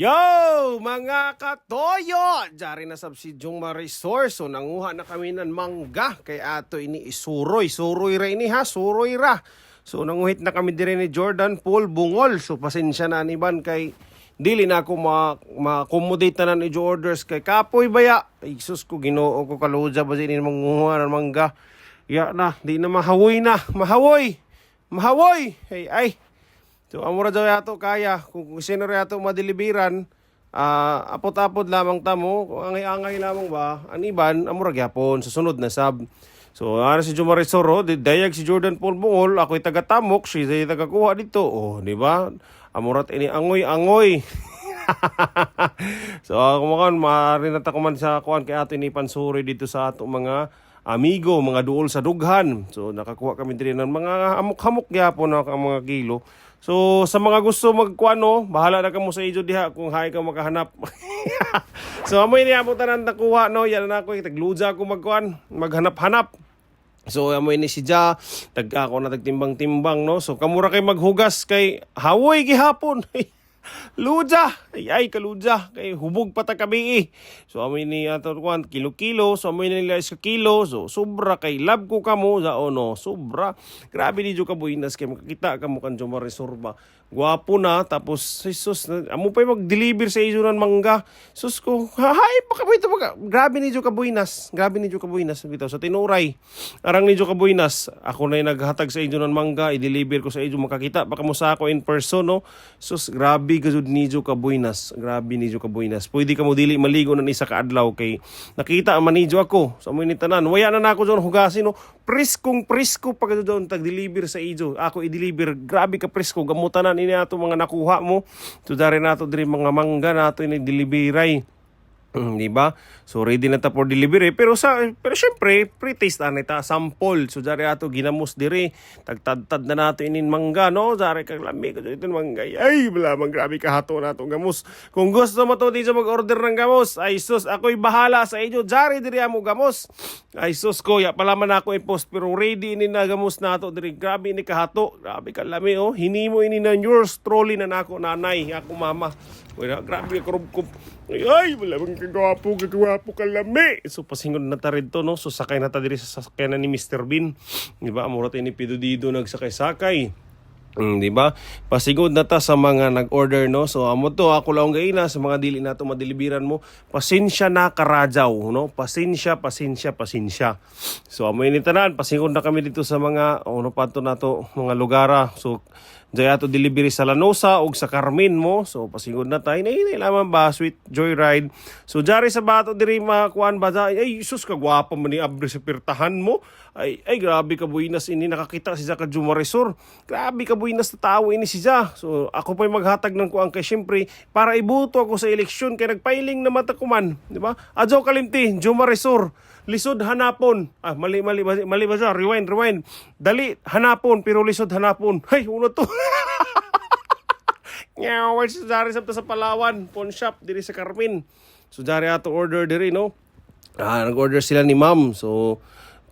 Yo, mga katoyo! Jari na subsidyong ma-resource. So, nanguha na kami ng mangga. Kay ato ini isuroy. Suroy ra ini ha, suroy ra. So, nanguhit na kami dire ni Jordan Paul Bungol. So, pasensya na niban kay dili na ako ma ma-accommodate na ng orders kay kapoy baya. Ay, sus ko ginoo ko kaluja ba din manguha ng mangga. Ya na, di na mahawoy na. Mahawoy! Mahawoy! Hey, ay! So, amura daw yato kaya. Kung, sino yato madeliveran, ah apot-apot lamang tamo. Kung angay-angay lamang ba, ang iban, amura gyapon. Susunod na sab. So, ano si Jumari Soro, dayag si Jordan Paul Bungol, ako'y taga-tamok, siya taga-kuha dito. Oh, di ba? Amurat ini angoy-angoy. so, ako makan, marinat ako man sa kuan kay ato ni Pansuri dito sa ato mga amigo, mga duol sa dughan. So, nakakuha kami din ng mga hamok-hamok gyapon na ang mga kilo. So, sa mga gusto magkuano, bahala na kamo sa ijo diha kung hay ka makahanap. so, amoy niya po tanan nakuha, no? Yan na ako, tagluja ako magkuan, maghanap-hanap. So amoy ni si Ja, tag ako na tagtimbang-timbang no. So kamura kay maghugas kay hawoy gihapon. Luja, ay ay kaluja kay hubog pa ta kami eh. So amoy ni ato kuan kilo-kilo, so amoy nila sa kilo. So sobra kay lab ko kamo sa ono, sobra. Grabe ni ka buinas kay makakita kamo kan jo maresorba. Gwapo na tapos Jesus, amo pa mag-deliver sa ijo ng mangga. Sus ko, hay baka mo ito baka. Grabe ni ka buinas. Grabe ni ka buinas bitaw sa tinuray. Arang ni ka buinas, ako na yung naghatag sa ijo ng mangga, i-deliver ko sa ijo makakita baka mo sa ako in person no. Sus grabe gazud ni jo ka buinas. Grabe ni jo ka buinas. Pwede ka mo dili maligo ng isa ka adlaw kay nakita man ni jo ako sa mo ni tanan. Waya na nako jon hugasin no. Priskong prisko pag doon tag-deliver sa ijo. Ako i-deliver. Grabe ka prisko gamutanan ini ato mga nakuha mo. So dari nato diri mga mangga nato ini delivery. Mm, di ba? So ready na ta for delivery pero sa pero syempre pre-taste ani ta sample. So jari ato ginamos diri tagtadtad na nato inin mangga no. Jari kag lami ko dito mangga. Ay wala man grabe ka hato nato gamos. Kung gusto mo to di sa mag-order ng gamos, ay sus ako'y bahala sa inyo. Jari diri amo gamos. Ay sus ko ya pala man ako i-post pero ready ini na gamos nato diri. Grabe ini kahato. Grabe ka lami oh. Hinimo ini na yours trolley na nako nanay ako mama. Wala, grabe kurub ay, wala bang kagwapo, kagwapo ka lami. So, pasingod na ta to, no? So, sakay na ta diri sa sakyanan ni Mr. Bean. Di ba? Amurat ni Pido Dido nagsakay-sakay. Mm, di ba? Pasigod na ta sa mga nag-order no. So amo to ako lang gaina sa mga dili nato madeliveran mo. Pasensya na karadyaw no. Pasensya, pasensya, pasensya. So amo ini tanan pasigod na kami dito sa mga ano pa to nato mga lugara. So Daya ato delivery sa Lanosa o sa Carmen mo. So pasigod na tayo. Nay, nay lamang ba sweet joyride. So jari sa bato diri makuan ba sa ay sus ka gwapa man ni abre sa pirtahan mo. Ay ay grabe ka buinas ini nakakita si Zaka Jumaresor. Grabe ka buinas na tao ini si Ja. So ako pa maghatag ng kuang kay syempre para ibuto ako sa eleksyon kay nagpailing na matakuman, di ba? Adjo kalimti Jumaresor lisod hanapon. Ah, mali, mali, mali, ba siya? Rewind, rewind. Dali, hanapon, pero lisod hanapon. Hay, uno to. Sa Dari sabta sa Palawan, pawn shop, diri sa Carmen. So, Dari ato order diri, no? Ah, nag-order sila ni ma'am. So,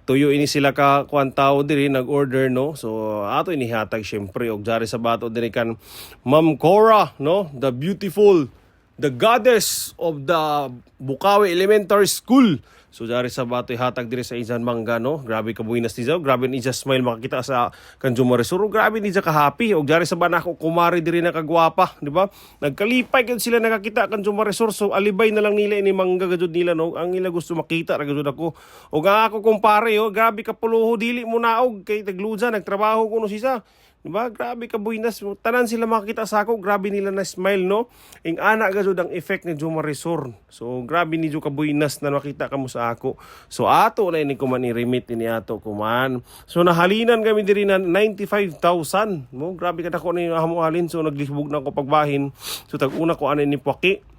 tuyo ini sila ka kuan tao diri nag-order no? So ato inihatag syempre og jari sa bato diri kan Ma'am Cora no? The beautiful the goddess of the Bukawi Elementary School. So dari sa bato hatag diri sa Izan Mangga no. Grabe ka buinas ni Zao. Grabe ni Ija smile makakita sa Kanjuma Resoro. Grabe ni ka happy. Og dari sa banako kumari diri na kagwapa, di ba? Nagkalipay gud sila nakakita Kanjuma Resoro. So alibay na lang nila ini Mangga gud nila no. Ang ila gusto makita ra gud ako. Og ang ako kumpare oh, grabe ka puluho dili mo naog kay tagluja nagtrabaho kuno siya. Diba? Grabe ka buinas. Tanan sila makita sa ako. Grabe nila na smile, no? Ing ana gazod ang effect ni Juma Resor. So, grabe ni Juma ka buinas na makita ka mo sa ako. So, ato na ini kuman i-remit ini ato kuman. So, nahalinan kami diri na 95,000. No? Grabe ka dako ni hamuhalin. So, naglihubog na ko pagbahin. So, tag-una ko ano ni Pwaki.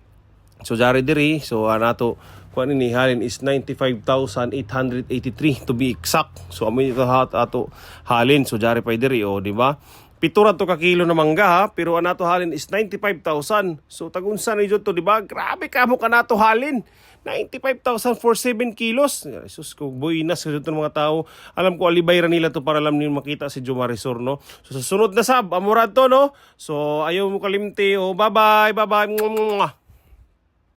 So jari diri, so uh, nato kuan ni halin is 95,883 to be exact. So amo ito hat ato halin so jari pa diri o di ba? Pito ra to ka kilo na mangga ha, pero ang nato halin is 95,000. So tagunsa ni to, di ba? Grabe ka mo ka nato halin. 95,000 for 7 kilos. Jesus ko, buinas sa ng mga tao. Alam ko, alibay nila to para alam nila makita si Jo Marisol, no? So sa sunod na sab, amurad to, no? So ayaw mo kalimti. Oh, bye-bye, bye-bye.